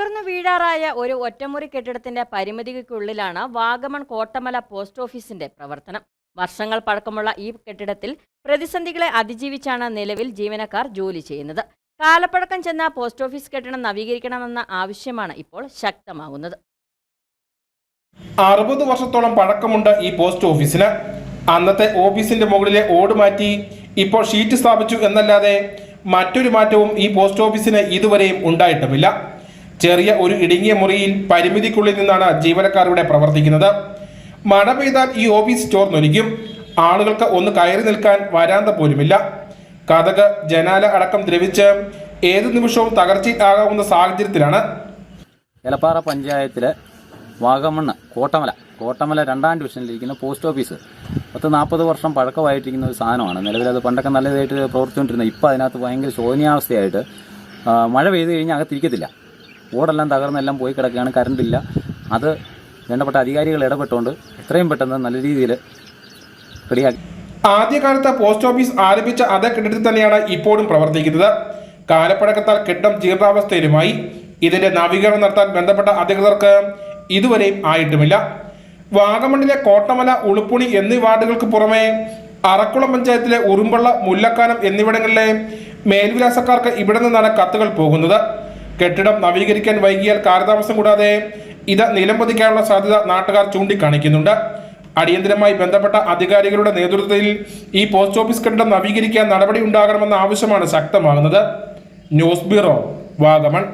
തകർന്നു വീഴാറായ ഒരു ഒറ്റമുറി കെട്ടിടത്തിന്റെ പരിമിതിക്കുള്ളിലാണ് വാഗമൺ കോട്ടമല പോസ്റ്റ് ഓഫീസിന്റെ പ്രവർത്തനം. വർഷങ്ങൾ പഴക്കമുള്ള ഈ കെട്ടിടത്തിൽ പ്രതിസന്ധികളെ അതിജീവിച്ചാണ് നിലവിൽ ജീവനക്കാർ ജോലി ചെയ്യുന്നത്. കാലപ്പഴക്കം ചെന്ന പോസ്റ്റ് ഓഫീസ് കെട്ടിടം നവീകരിക്കണമെന്ന ആവശ്യമാണ് ഇപ്പോൾ ശക്തമാകുന്നത്. അറുപത് വർഷത്തോളം പഴക്കമുണ്ട് ഈ പോസ്റ്റ് ഓഫീസിന്. അന്നത്തെ ഓഫീസിന്റെ മുകളിലെ ഓട് മാറ്റി ഇപ്പോൾ ഷീറ്റ് സ്ഥാപിച്ചു എന്നല്ലാതെ മറ്റൊരു മാറ്റവും ഈ പോസ്റ്റ് ഓഫീസിന് ഇതുവരെയും ഉണ്ടായിട്ടുമില്ല. ചെറിയ ഒരു ഇടുങ്ങിയ മുറിയിൽ പരിമിതിക്കുള്ളിൽ നിന്നാണ് ജീവനക്കാർ ഇവിടെ പ്രവർത്തിക്കുന്നത്. മഴ പെയ്താൽ ഈ ഓഫീസ് ചോർന്നൊലിക്കും ആളുകൾക്ക് ഒന്ന് കയറി നിൽക്കാൻ വരാന്ത പോലുമില്ല. കഥക് ജനാല അടക്കം ദ്രവിച്ച് ഏത് നിമിഷവും തകർച്ചയാകാവുന്ന സാഹചര്യത്തിലാണ്. എലപ്പാറ പഞ്ചായത്തിലെ വാഗമണ്ണ് കോട്ടമല. കോട്ടമല രണ്ടാം ഡിവിഷനിലിരിക്കുന്ന പോസ്റ്റ് ഓഫീസ്. പത്ത് നാൽപ്പത് വർഷം പഴക്കമായിട്ടിരിക്കുന്ന ഒരു സാധനമാണ്. നിലവിൽ അത് പണ്ടൊക്കെ നല്ലതായിട്ട് പ്രവർത്തിച്ചുകൊണ്ടിരുന്നത്. ഇപ്പം അതിനകത്ത് ഭയങ്കര ശോചനീയാവസ്ഥയായിട്ട് മഴ പെയ്ത് കഴിഞ്ഞാൽ അകത്തിരിക്കത്തില്ല. ഓടെല്ലാം തകർന്നെല്ലാം പോയി കിടക്കുകയാണ്. കറണ്ടില്ല അത് വേണ്ടപ്പെട്ട അധികാരികൾ ഇടപെട്ടുകൊണ്ട് എത്രയും പെട്ടെന്ന് നല്ല രീതിയിൽ റെഡിയാക്കി. ആദ്യകാലത്ത് പോസ്റ്റ് ഓഫീസ് ആരംഭിച്ച അതേ കെട്ടിടത്തിൽ തന്നെയാണ് ഇപ്പോഴും പ്രവർത്തിക്കുന്നത്. കാലപ്പഴക്കത്താൽ കെട്ടിടം ജീർണാവസ്ഥയിലുമായി ഇതിന്റെ നവീകരണം നടത്താൻ ബന്ധപ്പെട്ട അധികൃതർക്ക് ഇതുവരെയും ആയിട്ടുമില്ല. വാഗമണ്ണിലെ കോട്ടമല ഉളുപ്പുണി എന്നീ വാർഡുകൾക്ക് പുറമെ അറക്കുളം പഞ്ചായത്തിലെ ഉറുമ്പള്ള മുല്ലക്കാനം എന്നിവിടങ്ങളിലെ മേൽവിലാസക്കാർക്ക് ഇവിടെ നിന്നാണ് കത്തുകൾ പോകുന്നത്. കെട്ടിടം നവീകരിക്കാൻ വൈകിയാൽ കാലതാമസം കൂടാതെ ഇത് നിലംപതിക്കാനുള്ള സാധ്യത നാട്ടുകാർ ചൂണ്ടിക്കാണിക്കുന്നുണ്ട്. അടിയന്തരമായി ബന്ധപ്പെട്ട അധികാരികളുടെ നേതൃത്വത്തിൽ ഈ പോസ്റ്റ് ഓഫീസ് കെട്ടിടം നവീകരിക്കാൻ നടപടി ഉണ്ടാകണമെന്ന ആവശ്യമാണ് ശക്തമാകുന്നത്. News bureau Vagamon.